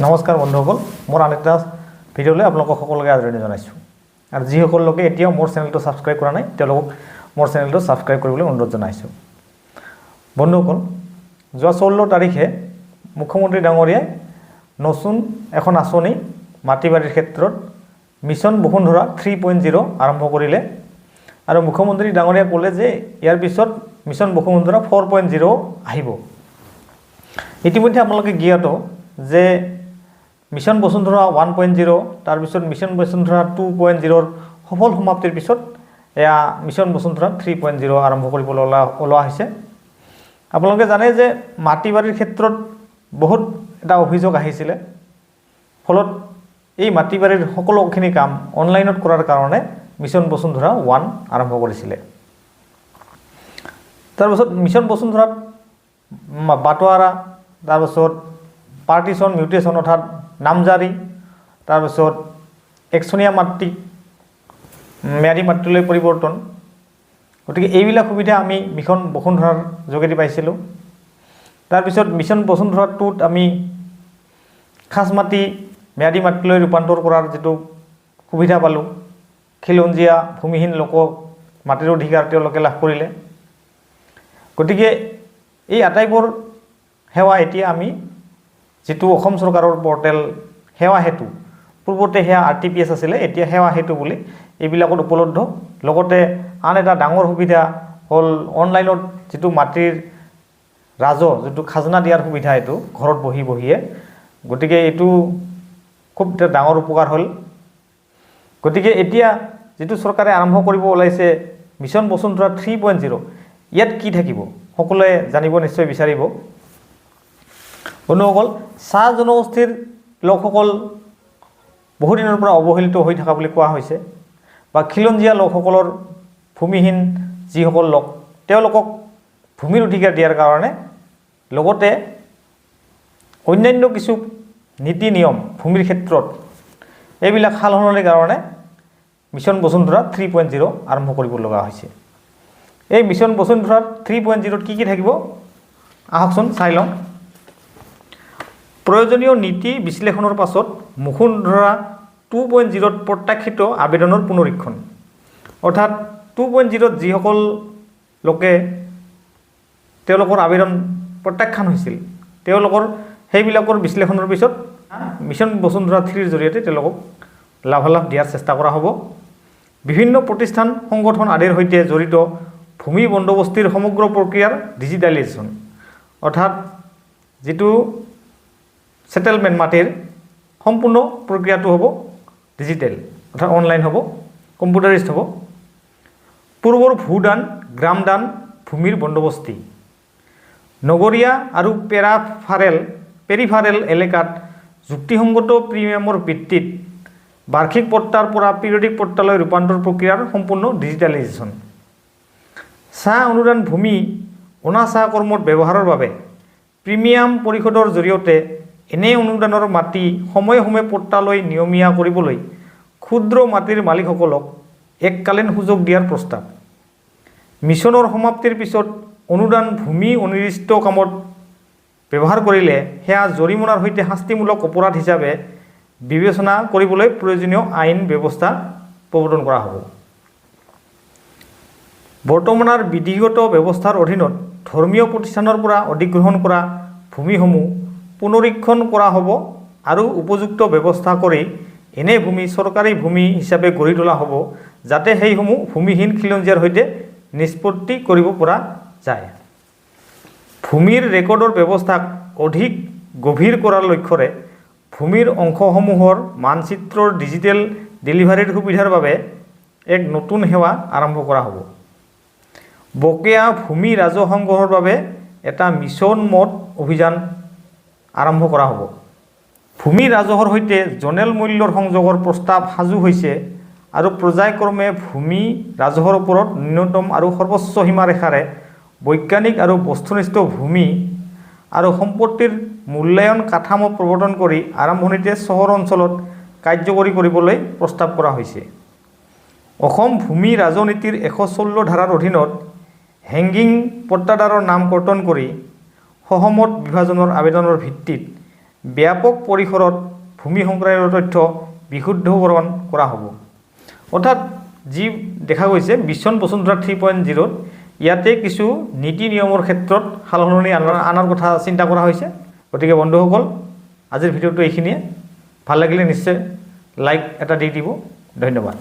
নমস্কাৰ বন্ধুসকল মোৰ আন এটা ভিডিঅ'লৈ আপোনালোকক সকলোকে আদৰণি জনাইছোঁ। আৰু যিসকল লোকে এতিয়াও মোৰ চেনেলটো ছাবস্ক্ৰাইব কৰা নাই, তেওঁলোকক মোৰ চেনেলটো ছাবস্ক্ৰাইব কৰিবলৈ অনুৰোধ জনাইছোঁ। বন্ধুসকল যোৱা ষোল্ল তাৰিখে মুখ্যমন্ত্ৰী ডাঙৰীয়াই নতুন এখন আঁচনি মাটি বাৰীৰ ক্ষেত্ৰত mission Basundhara three point zero' আৰম্ভ কৰিলে। আৰু মুখ্যমন্ত্ৰী ডাঙৰীয়াই ক'লে যে ইয়াৰ পিছত mission Basundhara four point zero' আহিব। ইতিমধ্যে আপোনালোকে জ্ঞাত যে mission Basundhara one point zero' তাৰপিছত মিছন বসুন্ধৰা টু পইণ্ট জিৰ'ৰ সফল সমাপ্তিৰ পিছত এয়া mission Basundhara three point zero' আৰম্ভ কৰিবলৈ ওলা, ওলোৱা হৈছে। আপোনালোকে জানে যে মাটি বাৰীৰ ক্ষেত্ৰত বহুত এটা অভিযোগ আহিছিলে। ফলত এই মাটি বাৰীৰ সকলোখিনি কাম অনলাইনত কৰাৰ কাৰণে মিছন বসুন্ধৰা ওৱান আৰম্ভ কৰিছিলে। তাৰপাছত মিছন বসুন্ধৰাত বাটোৱাৰা তাৰপাছত পাৰ্টিশ্যন মিউটেশ্যন অৰ্থাৎ নামজাৰি তাৰপাছত একচনীয়া মাতৃ ম্যাদী মাতৃলৈ পৰিৱৰ্তন। গতিকে এইবিলাক সুবিধা আমি মিছন বসুন্ধৰাৰ যোগেদি পাইছিলোঁ। তাৰপিছত মিছন বসুন্ধৰা টুত আমি খাচ মাটি ম্যাদী মাতৃলৈ ৰূপান্তৰ কৰাৰ যিটো সুবিধা পালোঁ, খিলঞ্জীয়া ভূমিহীন লোকক মাটিৰ অধিকাৰ তেওঁলোকে লাভ কৰিলে। গতিকে এই আটাইবোৰ সেৱা এতিয়া আমি যিটো অসম চৰকাৰৰ পৰ্টেল সেৱা সেতু, পূৰ্বতে সেয়া আৰ টি পি এছ আছিলে, এতিয়া সেৱা সেতু বুলি এইবিলাকত উপলব্ধ। লগতে আন এটা ডাঙৰ সুবিধা হ'ল অনলাইনত যিটো মাটিৰ ৰাজহ, যিটো খাজনা দিয়াৰ সুবিধা এইটো, ঘৰত বহি বহিয়ে। গতিকে এইটো খুব ডাঙৰ উপকাৰ হ'ল। গতিকে এতিয়া যিটো চৰকাৰে আৰম্ভ কৰিব ওলাইছে, mission Basundhara three point zero' ইয়াত কি থাকিব? সকলোৱে জানিব নিশ্চয় বিচাৰিব। বন্ধুসকল চাহ জনগোষ্ঠীৰ লোকসকল বহুদিনৰ পৰা অৱহেলিত হৈ থকা বুলি কোৱা হৈছে। বা খিলঞ্জীয়া লোকসকলৰ ভূমিহীন যিসকল লোক, তেওঁলোকক ভূমিৰ অধিকাৰ দিয়াৰ কাৰণে লগতে অন্যান্য কিছু নীতি নিয়ম ভূমিৰ ক্ষেত্ৰত এইবিলাক সাল সলনিৰ কাৰণে mission Basundhara three point zero' আৰম্ভ কৰিব লগা হৈছে। এই মিছন বসুন্ধৰাত থ্ৰী পইণ্ট জিৰ'ত কি কি থাকিব? আহকচোন, চাই লওঁ। প্ৰয়োজনীয় নীতি বিশ্লেষণৰ পাছত মুকুন্ধৰা টু পইণ্ট জিৰ'ত প্ৰত্যাশিত আবেদনৰ পুনৰীক্ষণ। অৰ্থাৎ টু পইণ্ট জিৰ'ত যিসকল লোকে তেওঁলোকৰ আবেদন প্ৰত্যাখ্যান হৈছিল, তেওঁলোকৰ সেইবিলাকৰ বিশ্লেষণৰ পিছত মিছন বসুন্ধৰা থ্ৰীৰ জৰিয়তে তেওঁলোকক লাভালাভ দিয়াৰ চেষ্টা কৰা হ'ব। বিভিন্ন প্ৰতিষ্ঠান, সংগঠন আদিৰ সৈতে জড়িত ভূমি বন্দোবস্তিৰ সমগ্ৰ প্ৰক্ৰিয়াৰ ডিজিটেলাইজেশ্যন অৰ্থাৎ যিটো ছেটেলমেণ্ট মাটিৰ সম্পূৰ্ণ প্ৰক্ৰিয়াটো হ'ব ডিজিটেল অৰ্থাৎ অনলাইন হ'ব কম্পিউটাৰিষ্ট হ'ব। পূৰ্বৰ ভূদান গ্ৰামদান ভূমিৰ বন্দোবস্তি। নগৰীয়া আৰু পেৰাফাৰেল, পেৰিফাৰেল এলেকাত যুক্তিসংগত প্ৰিমিয়ামৰ ভিত্তিত বাৰ্ষিক পট্টাৰ পৰা পিৰিয়ডিক পট্টালৈ ৰূপান্তৰ প্ৰক্ৰিয়াৰ সম্পূৰ্ণ ডিজিটেলাইজেশ্যন চাহ অনুদান ভূমি অনা চাহ কৰ্মত ব্যৱহাৰৰ বাবে প্ৰিমিয়াম পৰিশোধৰ জৰিয়তে এনে অনুদানৰ মাটি সময়ে সময়ে পট্টালৈ নিয়মীয়া কৰিবলৈ ক্ষুদ্ৰ মাটিৰ মালিকসকলক এককালীন সুযোগ দিয়াৰ প্ৰস্তাৱ। মিছনৰ সমাপ্তিৰ পিছত অনুদান ভূমি অনিৰ্দিষ্ট কামত ব্যৱহাৰ কৰিলে সেয়া জৰিমনাৰ সৈতে শাস্তিমূলক অপৰাধ হিচাপে বিবেচনা কৰিবলৈ প্ৰয়োজনীয় আইন ব্যৱস্থা প্ৰৱৰ্তন কৰা হ'ব। বৰ্তমানৰ বিধিগত ব্যৱস্থাৰ অধীনত ধৰ্মীয় প্ৰতিষ্ঠানৰ পৰা অধিগ্ৰহণ কৰা ভূমিসমূহ পুনৰীক্ষণ কৰা হ'ব আৰু উপযুক্ত ব্যৱস্থা কৰি এনে ভূমি চৰকাৰী ভূমি হিচাপে গঢ়ি তোলা হ'ব যাতে সেইসমূহ ভূমিহীন খিলঞ্জীয়াৰ সৈতে নিষ্পত্তি কৰিব পৰা যায়। ভূমিৰ ৰেকৰ্ডৰ ব্যৱস্থাক অধিক গভীৰ কৰাৰ লক্ষ্যৰে ভূমিৰ অংশসমূহৰ মানচিত্ৰৰ ডিজিটেল ডেলিভাৰীৰ সুবিধাৰ বাবে এক নতুন সেৱা আৰম্ভ কৰা হ'ব। বকেয়া ভূমি ৰাজহ বাবে এটা মিছন মত অভিযান আৰম্ভ কৰা হ'ব। ভূমি ৰাজহৰ সৈতে জনেল মূল্যৰ সংযোগৰ প্ৰস্তাৱ সাজু হৈছে আৰু পৰ্যায়ক্ৰমে ভূমি ৰাজহৰ ওপৰত ন্যূনতম আৰু সৰ্বোচ্চ সীমাৰেখাৰে বৈজ্ঞানিক আৰু বস্তুনিষ্ঠ ভূমি আৰু সম্পত্তিৰ মূল্যায়ন কাঠামো প্ৰৱৰ্তন কৰি আৰম্ভণিতে চহৰ অঞ্চলত কাৰ্যকৰী কৰিবলৈ প্ৰস্তাৱ কৰা হৈছে। অসম ভূমি ৰাজনীতিৰ এশ ষোল্ল ধাৰাৰ অধীনত হেংগিং পট্টাদাৰৰ নাম কৰ্তন কৰি সহমত বিভাজনৰ আবেদনৰ ভিত্তিত ব্যাপক পৰিসৰত ভূমি সংক্ৰান্তীয় তথ্য বিশুদ্ধকৰণ কৰা হ'ব। অৰ্থাৎ যি দেখা গৈছে মিছন বসুন্ধৰা থ্ৰী পইণ্ট জিৰ'ত ইয়াতে কিছু নীতি নিয়মৰ ক্ষেত্ৰত সাল সলনি আনাৰ আনাৰ কথা চিন্তা কৰা হৈছে। গতিকে বন্ধুসকল, আজিৰ ভিডিঅ'টো এইখিনিয়ে। ভালো লাগিলে নিশ্চয় লাইক এটা দি দিব। ধন্যবাদ।